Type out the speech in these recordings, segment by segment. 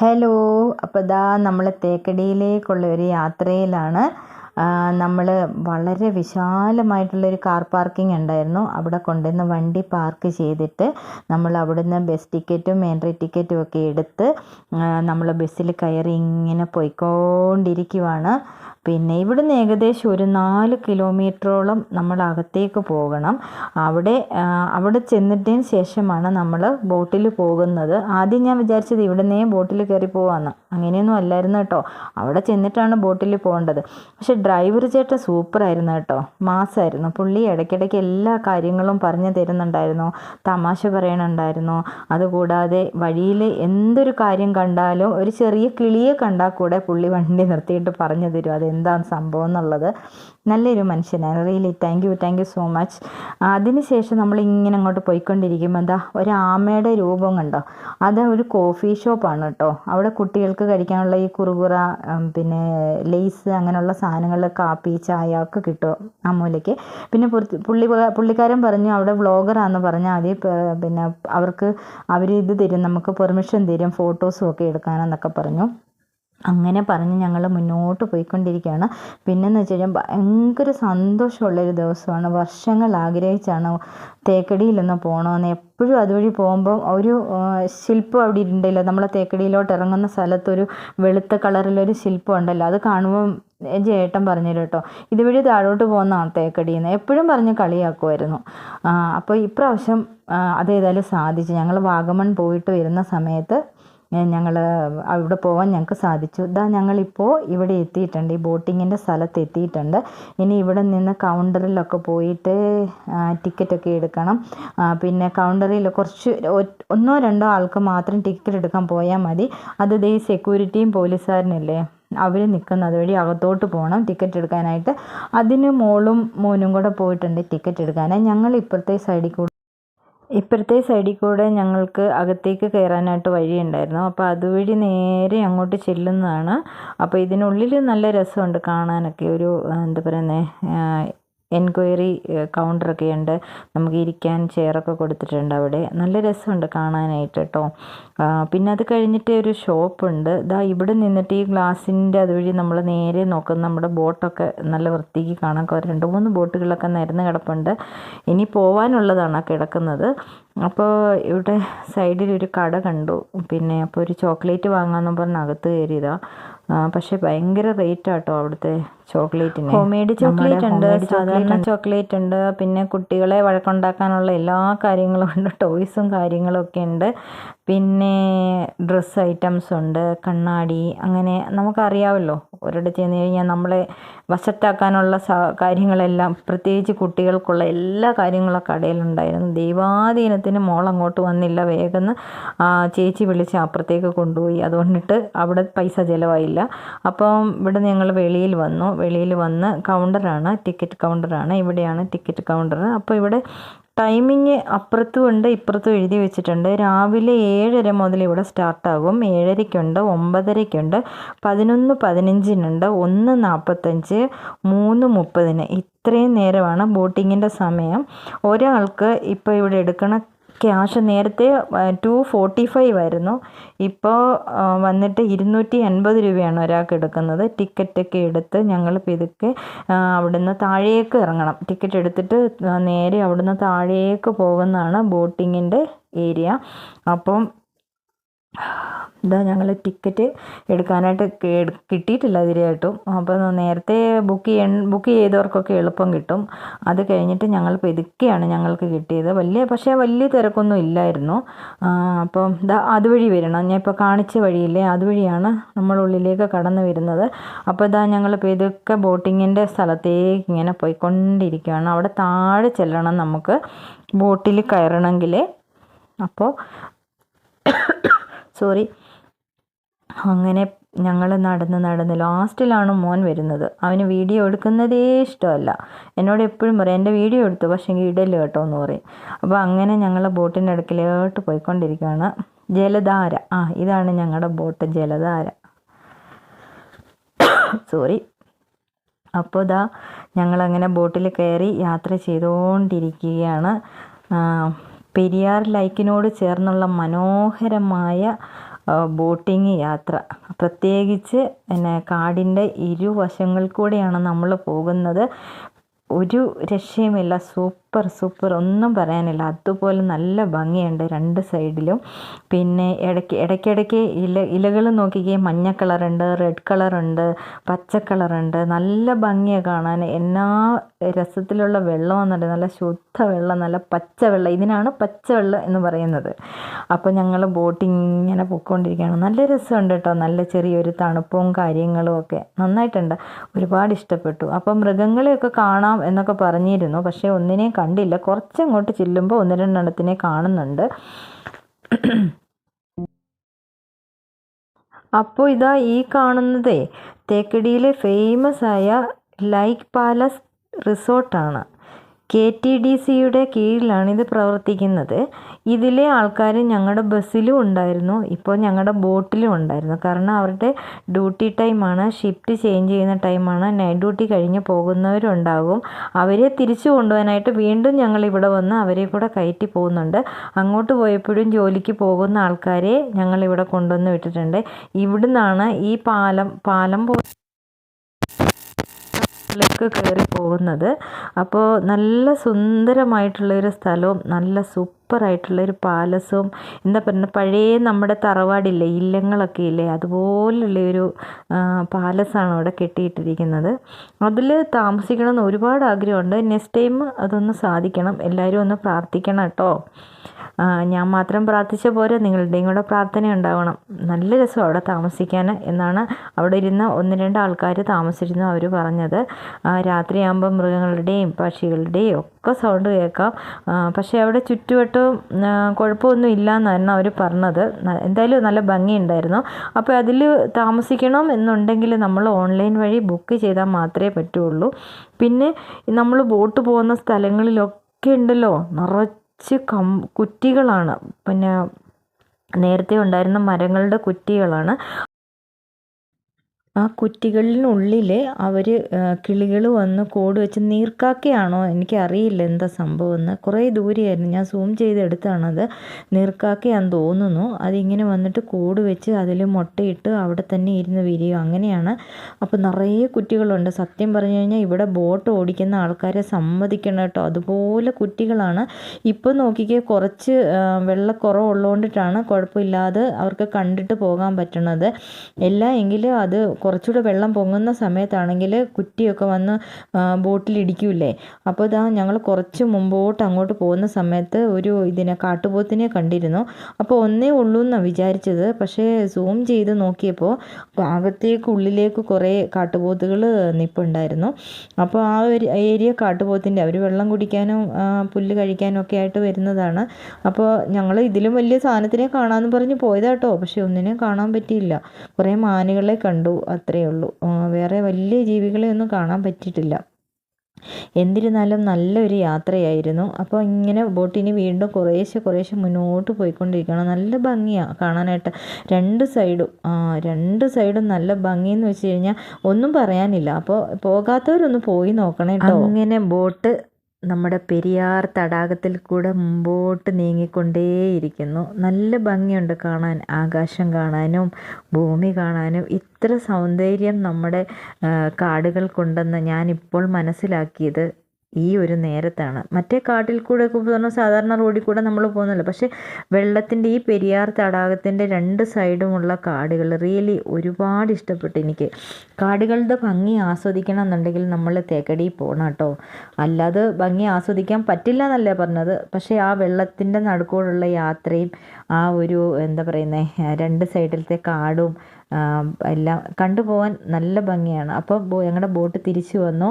Hello അപ്പോൾ ദാ നമ്മൾ തേക്കടിയിലേക്കുള്ള ഒരു യാത്രയിലാണ് നമ്മൾ വളരെ വിശാലമായിട്ടുള്ളൊരു കാർ പാർക്കിംഗ് ഉണ്ടായിരുന്നു. അവിടെ കൊണ്ടുവന്ന് വണ്ടി പാർക്ക് ചെയ്തിട്ട് നമ്മൾ അവിടുന്ന് ബസ് ടിക്കറ്റും എൻട്രി ടിക്കറ്റും ഒക്കെ എടുത്ത് നമ്മൾ ബസ്സിൽ കയറി ഇങ്ങനെ പോയിക്കൊണ്ടിരിക്കുവാണ്. പിന്നെ ഇവിടുന്ന് ഏകദേശം ഒരു നാല് കിലോമീറ്ററോളം നമ്മൾ അകത്തേക്ക് പോകണം. അവിടെ അവിടെ ചെന്നിട്ടതിന് ശേഷമാണ് നമ്മൾ ബോട്ടിൽ പോകുന്നത്. ആദ്യം ഞാൻ വിചാരിച്ചത് ഇവിടുന്നേ ബോട്ടിൽ കയറി പോവാന്ന്. അങ്ങനെയൊന്നും അല്ലായിരുന്നു കേട്ടോ. അവിടെ ചെന്നിട്ടാണ് ബോട്ടിൽ പോകേണ്ടത്. പക്ഷെ ഡ്രൈവർ ചേട്ടൻ സൂപ്പറായിരുന്നു കേട്ടോ. മാസമായിരുന്നു പുള്ളി ഇടയ്ക്കിടയ്ക്ക് എല്ലാ കാര്യങ്ങളും പറഞ്ഞു തരുന്നുണ്ടായിരുന്നു. തമാശ പറയണുണ്ടായിരുന്നു. അതുകൂടാതെ വഴിയിൽ എന്തൊരു കാര്യം കണ്ടാലും ഒരു ചെറിയ കിളിയെ കണ്ടാൽ കൂടെ പുള്ളി വണ്ടി നിർത്തിയിട്ട് പറഞ്ഞു തരും. അതെന്താണ് സംഭവം എന്നുള്ളത്. നല്ലൊരു മനുഷ്യനാണ് really thank you thank you so much അതിനുശേഷം നമ്മൾ ഇങ്ങനെ അങ്ങോട്ട് പോയിക്കൊണ്ടിരിക്കുമ്പോൾ എന്താ ഒരു ആമയുടെ രൂപം കണ്ടോ? അത് ഒരു കോഫി ഷോപ്പാണ് കേട്ടോ. അവിടെ കുട്ടികൾക്ക് കഴിക്കാനുള്ള ഈ കുറുകുറ പിന്നെ ലേസ് അങ്ങനെയുള്ള സാധനങ്ങൾ കാപ്പി ചായ ഒക്കെ കിട്ടും ആ മൂലയ്ക്ക്. പിന്നെ പുള്ളി പുള്ളിക്കാരൻ പറഞ്ഞു അവിടെ വ്ളോഗറാന്ന് പറഞ്ഞാൽ മതി. പിന്നെ അവർക്ക് അവർ ഇത് തരും നമുക്ക് പെർമിഷൻ തരും ഫോട്ടോസും ഒക്കെ എടുക്കാനെന്നൊക്കെ പറഞ്ഞു. അങ്ങനെ പറഞ്ഞ് ഞങ്ങൾ മുന്നോട്ട് പോയിക്കൊണ്ടിരിക്കുകയാണ്. പിന്നെന്ന് വെച്ച് കഴിഞ്ഞാൽ ഭയങ്കര സന്തോഷമുള്ളൊരു ദിവസമാണ്. വർഷങ്ങൾ ആഗ്രഹിച്ചാണ് തേക്കടിയിലൊന്ന് പോകണമെന്ന് എപ്പോഴും അതുവഴി പോകുമ്പം ഒരു ശില്പം അവിടെ ഉണ്ടല്ലോ നമ്മളെ തേക്കടിയിലോട്ട് ഇറങ്ങുന്ന സ്ഥലത്തൊരു വെളുത്ത കളറിലൊരു ശില്പം ഉണ്ടല്ലോ. അത് കാണുമ്പം ചേട്ടൻ പറഞ്ഞു കേട്ടോ. ഇതുവഴി താഴോട്ട് പോകുന്നതാണ് തേക്കടിയിൽ എപ്പോഴും പറഞ്ഞ് കളിയാക്കുമായിരുന്നു അപ്പോൾ ഇപ്രാവശ്യം അതേതായാലും സാധിച്ചു. ഞങ്ങൾ വാഗമൺ പോയിട്ട് വരുന്ന സമയത്ത് ഞങ്ങൾ അവിടെ പോകാൻ ഞങ്ങൾക്ക് സാധിച്ചു. ഇതാ ഞങ്ങളിപ്പോൾ ഇവിടെ എത്തിയിട്ടുണ്ട്. ഈ ബോട്ടിങ്ങിന്റെ സ്ഥലത്ത് എത്തിയിട്ടുണ്ട്. ഇനി ഇവിടെ നിന്ന് കൗണ്ടറിലൊക്കെ പോയിട്ട് ടിക്കറ്റൊക്കെ എടുക്കണം. പിന്നെ കൗണ്ടറിൽ കുറച്ച് ഒന്നോ രണ്ടോ ആൾക്ക് മാത്രം ടിക്കറ്റ് എടുക്കാൻ പോയാൽ മതി. അത് ഈ സെക്യൂരിറ്റിയും പോലീസുകാരനില്ലേ അവർ നിൽക്കുന്നത് വഴി അകത്തോട്ട് പോകണം ടിക്കറ്റ് എടുക്കാനായിട്ട്. അതിന് മോളും മോനും കൂടെ പോയിട്ടുണ്ട് ടിക്കറ്റ് എടുക്കാനായി ഞങ്ങൾ ഇപ്പുറത്തെ സൈഡിൽ കൂടെ ഇപ്പുറത്തെ സൈഡിൽ കൂടെ ഞങ്ങൾക്ക് അകത്തേക്ക് കയറാനായിട്ട് വഴിയുണ്ടായിരുന്നു. അപ്പോൾ അതുവഴി നേരെ അങ്ങോട്ട് ചെല്ലുന്നതാണ്. അപ്പോൾ ഇതിനുള്ളിൽ നല്ല രസമുണ്ട് കാണാനൊക്കെ. ഒരു എന്താ പറയുന്നത് എൻക്വയറി കൗണ്ടറൊക്കെ ഉണ്ട്. നമുക്ക് ഇരിക്കാൻ ചെയറൊക്കെ കൊടുത്തിട്ടുണ്ട് അവിടെ. നല്ല രസമുണ്ട് കാണാനായിട്ട് കേട്ടോ പിന്നെ അത് കഴിഞ്ഞിട്ട് ഒരു ഷോപ്പ് ഉണ്ട് ഇതാ ഇവിടെ നിന്നിട്ട് ഈ ഗ്ലാസിന്റെ അതുവഴി നമ്മൾ നേരെ നോക്കുന്ന നമ്മുടെ ബോട്ടൊക്കെ നല്ല വൃത്തിക്ക് കാണാൻ രണ്ട് മൂന്ന് ബോട്ടുകളൊക്കെ നിരന്ന് കിടപ്പുണ്ട്. ഇനി പോവാനുള്ളതാണ് കിടക്കുന്നത്. അപ്പോൾ ഇവിടെ സൈഡിൽ ഒരു കട കണ്ടു. പിന്നെ അപ്പോൾ ഒരു ചോക്ലേറ്റ് വാങ്ങാമെന്ന് പറഞ്ഞ് അകത്ത് കയറിയതാണ് പക്ഷേ ഭയങ്കര റേറ്റ് ആട്ടോ അവിടുത്തെ ചോക്ലേറ്റിന്. ഹോം മെയ്ഡ് ചോക്ലേറ്റ് ഉണ്ട് സാധാരണ ചോക്ലേറ്റ് ഉണ്ട്. പിന്നെ കുട്ടികളെ വഴക്കുണ്ടാക്കാനുള്ള എല്ലാ കാര്യങ്ങളും ഉണ്ട് ടോയ്സും കാര്യങ്ങളൊക്കെ ഉണ്ട്. പിന്നെ ഡ്രസ്സ് ഐറ്റംസ് ഉണ്ട് കണ്ണാടി അങ്ങനെ നമുക്കറിയാമല്ലോ ഒരിടത്ത് ചെന്ന് കഴിഞ്ഞാൽ നമ്മളെ വശത്താക്കാനുള്ള കാര്യങ്ങളെല്ലാം പ്രത്യേകിച്ച് കുട്ടികൾക്കുള്ള എല്ലാ കാര്യങ്ങളും കടയിലുണ്ടായിരുന്നു. ദൈവാധീനത്തിന് മോൾ അങ്ങോട്ട് വന്നില്ല. വേഗം ചേച്ചി വിളിച്ച് അപ്പുറത്തേക്ക് കൊണ്ടുപോയി. അതുകൊണ്ടിട്ട് അവിടെ പൈസ ചിലവായില്ല. അപ്പം ഇവിടെ ഞങ്ങൾ വെളിയിൽ വന്നു. വെളിയിൽ വന്ന് കൗണ്ടറാണ് ടിക്കറ്റ് കൗണ്ടറാണ് ഇവിടെയാണ് ടിക്കറ്റ് കൗണ്ടർ അപ്പോൾ ഇവിടെ ടൈമിങ് അപ്പുറത്തും ഉണ്ട് ഇപ്പുറത്തും എഴുതി വെച്ചിട്ടുണ്ട്. രാവിലെ ഏഴര മുതൽ ഇവിടെ സ്റ്റാർട്ടാകും ഏഴരയ്ക്കുണ്ട് ഒമ്പതരയ്ക്കുണ്ട് പതിനൊന്ന് പതിനഞ്ചിനുണ്ട് ഒന്ന് നാൽപ്പത്തഞ്ച് മൂന്ന് മുപ്പതിന്. ഇത്രയും നേരമാണ് ബോട്ടിങ്ങിന്റെ സമയം. ഒരാൾക്ക് ഇപ്പോൾ ഇവിടെ എടുക്കണ ക്യാഷ് നേരത്തെ ടു ഫോർട്ടി ഫൈവ് ആയിരുന്നു. ഇപ്പോൾ വന്നിട്ട് ഇരുന്നൂറ്റി എൺപത് രൂപയാണ് ഒരാൾക്ക് എടുക്കുന്നത്. ടിക്കറ്റൊക്കെ എടുത്ത് ഞങ്ങൾ പിതുക്കെ അവിടുന്ന് താഴേക്ക് ഇറങ്ങണം. ടിക്കറ്റ് എടുത്തിട്ട് നേരെ അവിടുന്ന് താഴേക്ക് പോകുന്നതാണ് ബോട്ടിങ്ങിന്റെ ഏരിയ. അപ്പം ഇതാ ഞങ്ങൾ ടിക്കറ്റ് എടുക്കാനായിട്ട് കിട്ടിയിട്ടില്ല ഇതിലായിട്ടും അപ്പോൾ നേരത്തെ ബുക്ക് ചെയ്യാൻ ബുക്ക് ചെയ്തവർക്കൊക്കെ എളുപ്പം കിട്ടും. അത് കഴിഞ്ഞിട്ട് ഞങ്ങൾ പെതുക്കെയാണ് ഞങ്ങൾക്ക് കിട്ടിയത്. വലിയ പക്ഷേ വലിയ തിരക്കൊന്നും ഇല്ലായിരുന്നു. അപ്പം ഇതാ അതുവഴി വരണം. ഞാൻ ഇപ്പോൾ കാണിച്ച വഴിയില്ലേ അതുവഴിയാണ് നമ്മൾ ഉള്ളിലേക്ക് കടന്നു വരുന്നത്. അപ്പോൾ ഇതാ ഞങ്ങൾ പെതുക്കെ ബോട്ടിങ്ങിന്റെ സ്ഥലത്തേക്ക് ഇങ്ങനെ പോയിക്കൊണ്ടിരിക്കുകയാണ്. അവിടെ താഴെ ചെല്ലണം നമുക്ക്. ബോട്ടിൽ കയറണമെങ്കിൽ അപ്പോൾ സോറി. അങ്ങനെ ഞങ്ങൾ നടന്ന് നടന്ന് ലാസ്റ്റിലാണ് മോൻ വരുന്നത്. അവന് വീഡിയോ എടുക്കുന്നതേ ഇഷ്ടമല്ല. എന്നോട് എപ്പോഴും പറയും എന്റെ വീഡിയോ എടുത്തു പക്ഷേ ഇടൽ കേട്ടോ എന്ന് പറയും. അപ്പോൾ അങ്ങനെ ഞങ്ങൾ ബോട്ടിന്റെ അടുക്കിലോട്ട് പോയിക്കൊണ്ടിരിക്കുകയാണ്. ജലധാര. ആ ഇതാണ് ഞങ്ങളുടെ ബോട്ട് ജലധാര. സോറി. അപ്പോൾ ഇതാ ഞങ്ങളങ്ങനെ ബോട്ടിൽ കയറി യാത്ര ചെയ്തുകൊണ്ടിരിക്കുകയാണ്. പെരിയാർ ലൈക്കിനോട് ചേർന്നുള്ള മനോഹരമായ ബോട്ടിങ് യാത്ര. പ്രത്യേകിച്ച് പിന്നെ കാടിന്റെ ഇരുവശങ്ങൾ കൂടെയാണ് നമ്മൾ പോകുന്നത്. ഒരു രക്ഷയുമില്ല. സൂപ്പർ സൂപ്പർ ഒന്നും പറയാനില്ല. അതുപോലെ നല്ല ഭംഗിയുണ്ട് രണ്ട് സൈഡിലും. പിന്നെ ഇടയ്ക്ക് ഇടയ്ക്കിടയ്ക്ക് ഇല ഇലകൾ നോക്കിക്കേ. മഞ്ഞ കളറുണ്ട് റെഡ് കളറുണ്ട് പച്ച കളറുണ്ട്. നല്ല ഭംഗിയാണ് കാണാൻ. എന്നാ രസത്തിലുള്ള വെള്ളമെന്നുണ്ട് നല്ല ശുദ്ധ വെള്ളം നല്ല പച്ച വെള്ളം. ഇതിനാണ് പച്ച വെള്ളം എന്ന് പറയുന്നത്. അപ്പോൾ ഞങ്ങൾ ബോട്ടിങ് ഇങ്ങനെ പൊയ്ക്കൊണ്ടിരിക്കുകയാണ് നല്ല രസമുണ്ട് കേട്ടോ. നല്ല ചെറിയൊരു തണുപ്പും കാര്യങ്ങളും ഒക്കെ. നന്നായിട്ടുണ്ട്. ഒരുപാട് ഇഷ്ടപ്പെട്ടു. അപ്പോൾ മൃഗങ്ങളെയൊക്കെ കാണാം എന്നൊക്കെ പറഞ്ഞിരുന്നു. പക്ഷേ ഒന്നിനെയും കണ്ടില്ല. കുറച്ചങ്ങോട്ട് ചെല്ലുമ്പോൾ ഒന്ന് രണ്ടെണ്ണത്തിനെ കാണുന്നുണ്ട്. അപ്പോൾ ഇതാ ഈ കാണുന്നതേ തേക്കടിയിലെ ഫേമസ് ആയ ലൈക്ക് പാലസ് റിസോർട്ടാണ്. കെ ടി ഡി സിയുടെ കീഴിലാണ് ഇത് പ്രവർത്തിക്കുന്നത്. ഇതിലെ ആൾക്കാർ ഞങ്ങളുടെ ബസ്സിലും ഉണ്ടായിരുന്നു. ഇപ്പോൾ ഞങ്ങളുടെ ബോട്ടിലും ഉണ്ടായിരുന്നു. കാരണം അവരുടെ ഡ്യൂട്ടി ടൈമാണ് ഷിഫ്റ്റ് ചേഞ്ച് ചെയ്യുന്ന ടൈമാണ് നൈറ്റ് ഡ്യൂട്ടി കഴിഞ്ഞ് പോകുന്നവരുണ്ടാകും. അവരെ തിരിച്ചു കൊണ്ടുപോകാനായിട്ട് വീണ്ടും ഞങ്ങൾ ഇവിടെ വന്ന് അവരെ കൂടെ കയറ്റി പോകുന്നുണ്ട്. അങ്ങോട്ട് പോയപ്പോഴും ജോലിക്ക് പോകുന്ന ആൾക്കാരെ ഞങ്ങൾ ഇവിടെ കൊണ്ടുവന്ന് വിട്ടിട്ടുണ്ട്. ഇവിടുന്നാണ് ഈ പാലം പാലം പോ ലേക്ക് കയറി പോകുന്നത്. അപ്പോൾ നല്ല സുന്ദരമായിട്ടുള്ളൊരു സ്ഥലവും നല്ല സൂപ്പറായിട്ടുള്ളൊരു പാലസും എന്താ പറയുക പഴയ നമ്മുടെ തറവാടില്ലേ ഇല്ലങ്ങളൊക്കെ ഇല്ലേ അതുപോലുള്ളൊരു പാലസാണ് അവിടെ കെട്ടിയിട്ടിരിക്കുന്നത്. അതിൽ താമസിക്കണമെന്ന് ഒരുപാട് ആഗ്രഹമുണ്ട് നെക്സ്റ്റ് ടൈം അതൊന്ന് സാധിക്കണം. എല്ലാവരും ഒന്ന് പ്രാർത്ഥിക്കണം കേട്ടോ. ഞാൻ മാത്രം പ്രാർത്ഥിച്ച പോരെ നിങ്ങളുടെയും കൂടെ പ്രാർത്ഥന ഉണ്ടാവണം. നല്ല രസം അവിടെ താമസിക്കാൻ എന്നാണ് അവിടെ ഇരുന്ന ഒന്ന് രണ്ട് ആൾക്കാർ താമസിച്ചിരുന്നു അവർ പറഞ്ഞത്. രാത്രിയാകുമ്പോൾ മൃഗങ്ങളുടെയും പക്ഷികളുടെയും ഒക്കെ സൗണ്ട് കേൾക്കാം. പക്ഷേ അവിടെ ചുറ്റുവട്ടവും കുഴപ്പമൊന്നും ഇല്ല എന്നായിരുന്നു അവർ പറഞ്ഞത് എന്തായാലും നല്ല ഭംഗിയുണ്ടായിരുന്നു. അപ്പോൾ അതിൽ താമസിക്കണം എന്നുണ്ടെങ്കിൽ നമ്മൾ ഓൺലൈൻ വഴി ബുക്ക് ചെയ്താൽ മാത്രമേ പറ്റുള്ളൂ. പിന്നെ നമ്മൾ ബോട്ട് പോകുന്ന സ്ഥലങ്ങളിലൊക്കെ ഉണ്ടല്ലോ നിറച്ച് നിറച്ച് കം കുറ്റികളാണ്. പിന്നെ നേരത്തെ ഉണ്ടായിരുന്ന മരങ്ങളുടെ കുറ്റികളാണ്. ആ കുറ്റികളിനുള്ളിൽ അവർ കിളികൾ വന്ന് കൂട് വെച്ച് നീർക്കാക്കയാണോ? എനിക്കറിയില്ല എന്താ സംഭവം എന്ന് കുറേ ദൂരെയായിരുന്നു. ഞാൻ സൂം ചെയ്തെടുത്താണത്. നീർക്കാക്കയാന്ന് തോന്നുന്നു. അതിങ്ങനെ വന്നിട്ട് കൂട് വെച്ച് അതിൽ മുട്ടയിട്ട് അവിടെ തന്നെ ഇരുന്ന് വിരിയും. അങ്ങനെയാണ്. അപ്പോൾ നിറയെ കുറ്റികളുണ്ട്. സത്യം പറഞ്ഞു കഴിഞ്ഞാൽ ഇവിടെ ബോട്ട് ഓടിക്കുന്ന ആൾക്കാരെ സമ്മതിക്കണം കേട്ടോ. അതുപോലെ കുറ്റികളാണ്. ഇപ്പോൾ നോക്കിക്കേ കുറച്ച് വെള്ളക്കുറവുള്ളതുകൊണ്ടിട്ടാണ് കുഴപ്പമില്ലാതെ അവർക്ക് കണ്ടിട്ട് പോകാൻ പറ്റണത്. എല്ലാ എങ്കിലും അത് കുറച്ചുകൂടെ വെള്ളം പൊങ്ങുന്ന സമയത്താണെങ്കിൽ കുറ്റിയൊക്കെ വന്ന് ബോട്ടിലിടിക്കൂലേ അപ്പോൾ ഇതാ ഞങ്ങൾ കുറച്ച് മുമ്പോട്ട് അങ്ങോട്ട് പോകുന്ന സമയത്ത് ഒരു ഇതിനെ കാട്ടുപോത്തിനെ കണ്ടിരുന്നു. അപ്പോൾ ഒന്നേ ഉള്ളൂ എന്നാണ് വിചാരിച്ചത്. പക്ഷേ സൂം ചെയ്ത് നോക്കിയപ്പോൾ അകത്തേക്ക് ഉള്ളിലേക്ക് കുറേ കാട്ടുപോത്തുകൾ നിൽപ്പുണ്ടായിരുന്നു അപ്പോൾ ആ ഒരു ഏരിയ കാട്ടുപോത്തിന്റെ അവർ വെള്ളം കുടിക്കാനും പുല്ല് കഴിക്കാനും ഒക്കെ ആയിട്ട് വരുന്നതാണ്. അപ്പോൾ ഞങ്ങൾ ഇതിലും വലിയ സാധനത്തിനെ കാണാമെന്ന് പറഞ്ഞ് പോയതാട്ടോ. പക്ഷേ ഒന്നിനെ കാണാൻ പറ്റിയില്ല. കുറേ മാനുകളെ കണ്ടു. അത്രയേ ഉള്ളൂ. വേറെ വലിയ ജീവികളെ ഒന്നും കാണാൻ പറ്റിയിട്ടില്ല. എന്നിരുന്നാലും നല്ലൊരു യാത്രയായിരുന്നു. അപ്പോൾ ഇങ്ങനെ ബോട്ടിന് വീണ്ടും കുറേശ്ശെ കുറേശ്ശെ മുന്നോട്ട് പോയിക്കൊണ്ടിരിക്കുകയാണ്. നല്ല ഭംഗിയാണ് കാണാനായിട്ട്. രണ്ട് സൈഡും രണ്ട് സൈഡും നല്ല ഭംഗിയെന്ന് വെച്ച് കഴിഞ്ഞാൽ ഒന്നും പറയാനില്ല. അപ്പോൾ പോകാത്തവരൊന്ന് പോയി നോക്കണം കേട്ടോ അങ്ങനെ ബോട്ട് നമ്മുടെ പെരിയാർ തടാകത്തിൽ കൂടെ മുമ്പോട്ട് നീങ്ങിക്കൊണ്ടേയിരിക്കുന്നു. നല്ല ഭംഗിയുണ്ട് കാണാൻ ആകാശം കാണാനും ഭൂമി കാണാനും. ഇത്ര സൗന്ദര്യം നമ്മുടെ കാടുകൾക്കുണ്ടെന്ന് ഞാനിപ്പോൾ മനസ്സിലാക്കിയത് ഈ ഒരു നേരത്താണ്. മറ്റേ കാട്ടിൽ കൂടെ പറഞ്ഞാൽ സാധാരണ റോഡിൽ കൂടെ നമ്മൾ പോകുന്നില്ല പക്ഷേ വെള്ളത്തിന്റെ ഈ പെരിയാർ തടാകത്തിന്റെ രണ്ട് സൈഡുമുള്ള കാടുകൾ റിയലി ഒരുപാട് ഇഷ്ടപ്പെട്ടു എനിക്ക്. കാടുകളുടെ ഭംഗി ആസ്വദിക്കണം എന്നുണ്ടെങ്കിൽ നമ്മൾ തേക്കടി പോകണം കേട്ടോ. അല്ലാതെ ഭംഗി ആസ്വദിക്കാൻ പറ്റില്ല എന്നല്ല പറഞ്ഞത്. പക്ഷേ ആ വെള്ളത്തിന്റെ നടുക്കോടുള്ള യാത്രയും ആ ഒരു എന്താ പറയുന്നത് രണ്ട് സൈഡിലത്തെ കാടും എല്ലാം കണ്ടുപോകാൻ നല്ല ഭംഗിയാണ്. അപ്പോൾ ഞങ്ങളുടെ ബോട്ട് തിരിച്ചു വന്നു.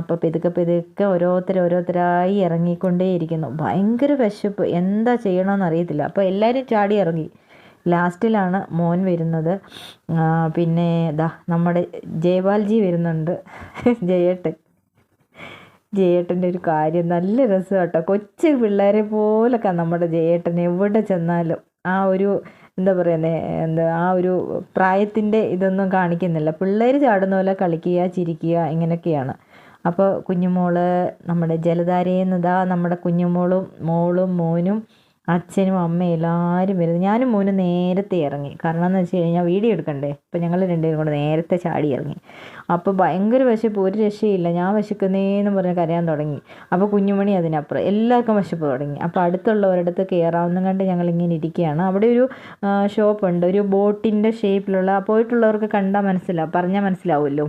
അപ്പോൾ പെതുക്കെ പെതുക്കെ ഓരോരുത്തർ ഓരോരുത്തരായി ഇറങ്ങിക്കൊണ്ടേയിരിക്കുന്നു. ഭയങ്കര വിശപ്പ്. എന്താ ചെയ്യണമെന്ന് അറിയത്തില്ല. അപ്പോൾ എല്ലാവരും ചാടി ഇറങ്ങി. ലാസ്റ്റിലാണ് മോൻ വരുന്നത്. പിന്നെ ദാ നമ്മുടെ ജയപാൽജി വരുന്നുണ്ട്. ജയേട്ടൻ. ജയേട്ടന്റെ ഒരു കാര്യം നല്ല രസം കേട്ടോ കൊച്ചു പിള്ളേരെ പോലൊക്കെ നമ്മുടെ ജയേട്ടൻ എവിടെ ചെന്നാലും. ആ ഒരു എന്താ പറയുന്നത് എന്താ ആ ഒരു പ്രായത്തിന്റെ ഇതൊന്നും കാണിക്കുന്നില്ല. പിള്ളേർ ചാടുന്ന പോലെ കളിക്കുക ചിരിക്കുക ഇങ്ങനെയൊക്കെയാണ്. അപ്പോൾ കുഞ്ഞുമോൾ നമ്മുടെ ജലധാരയിൽ നിന്ന് ഇതാ നമ്മുടെ കുഞ്ഞുമോളും മോളും മോനും അച്ഛനും അമ്മയും എല്ലാവരും വരുന്നു ഞാനും മോനും നേരത്തെ ഇറങ്ങി. കാരണം എന്ന് വെച്ച് കഴിഞ്ഞാൽ വീഡിയോ എടുക്കണ്ടേ? അപ്പം ഞങ്ങൾ രണ്ടുപേരും കൂടെ നേരത്തെ ചാടി ഇറങ്ങി. അപ്പോൾ ഭയങ്കര വിശപ്പ്. ഒരു രക്ഷയില്ല. ഞാൻ വിശക്കുന്നേന്ന് പറഞ്ഞ് കരയാൻ തുടങ്ങി. അപ്പോൾ കുഞ്ഞുമണി അതിനപ്പുറം. എല്ലാവർക്കും വിശപ്പ് തുടങ്ങി. അപ്പോൾ അടുത്തുള്ളവരടുത്ത് കയറാവുന്ന കണ്ട് ഞങ്ങൾ ഇങ്ങനെ ഇരിക്കുകയാണ്. അവിടെ ഒരു ഷോപ്പുണ്ട്. ഒരു ബോട്ടിന്റെ ഷേപ്പിലുള്ള പോയിട്ടുള്ളവർക്ക് കണ്ടാൽ മനസ്സിലാവും പറഞ്ഞാൽ മനസ്സിലാവുമല്ലോ.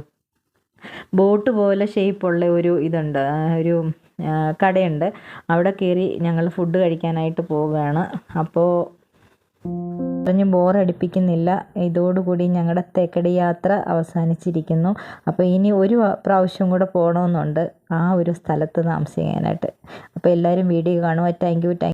ബോട്ട് പോലെ ഷേപ്പുള്ള ഒരു ഇതുണ്ട്. ഒരു കടയുണ്ട്. അവിടെ കയറി ഞങ്ങൾ ഫുഡ് കഴിക്കാനായിട്ട് പോവുകയാണ്. അപ്പോൾ പറഞ്ഞ് ബോറടിപ്പിക്കുന്നില്ല. ഇതോടുകൂടി ഞങ്ങളുടെ തേക്കടി യാത്ര അവസാനിച്ചിരിക്കുന്നു. അപ്പോൾ ഇനി ഒരു പ്രാവശ്യം കൂടെ പോകണമെന്നുണ്ട് ആ ഒരു സ്ഥലത്ത് താമസിക്കാനായിട്ട്. അപ്പോൾ എല്ലാവരും വീഡിയോ കാണുക താങ്ക് യു താങ്ക്